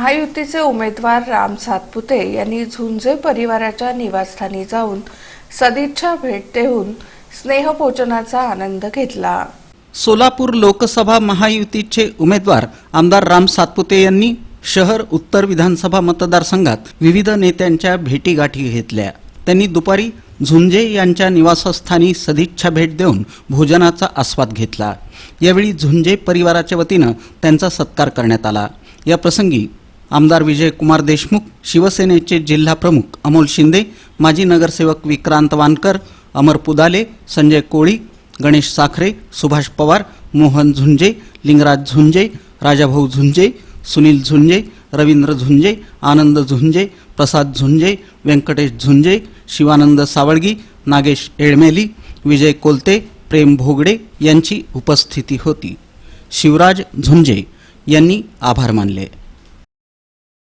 महायुतीचे उमेदवार राम सातपुते यांनी झुंजे परिवाराच्या निवासस्थानी जाऊन सदिच्छा भेट देऊन स्नेहभोजनाचा आनंद घेतला. सोलापूर लोकसभा महायुतीचे उमेदवार आमदार राम सातपुते यांनी शहर उत्तर विधानसभा मतदारसंघात विविध नेत्यांच्या भेटीगाठी घेतल्या. त्यांनी दुपारी झुंजे यांच्या निवासस्थानी सदिच्छा भेट देऊन भोजनाचा आस्वाद घेतला. यावेळी झुंजे परिवाराच्या वतीनं त्यांचा सत्कार करण्यात आला. या प्रसंगी आमदार विजयकुमार देशमुख शिवसेनेचे जिल्हा प्रमुख अमोल शिंदे माजी नगरसेवक विक्रांत वानकर अमर पुदाले संजय कोळी गणेश साखरे सुभाष पवार मोहन झुंजे लिंगराज झुंजे राजाभाऊ झुंजे सुनील झुंजे रवींद्र झुंजे आनंद झुंजे प्रसाद झुंजे व्यंकटेश झुंजे शिवानंद सावळगी नागेश एळमेली विजय कोलते प्रेम भोगडे यांची उपस्थिती होती. शिवराज झुंजे यांनी आभार मानले.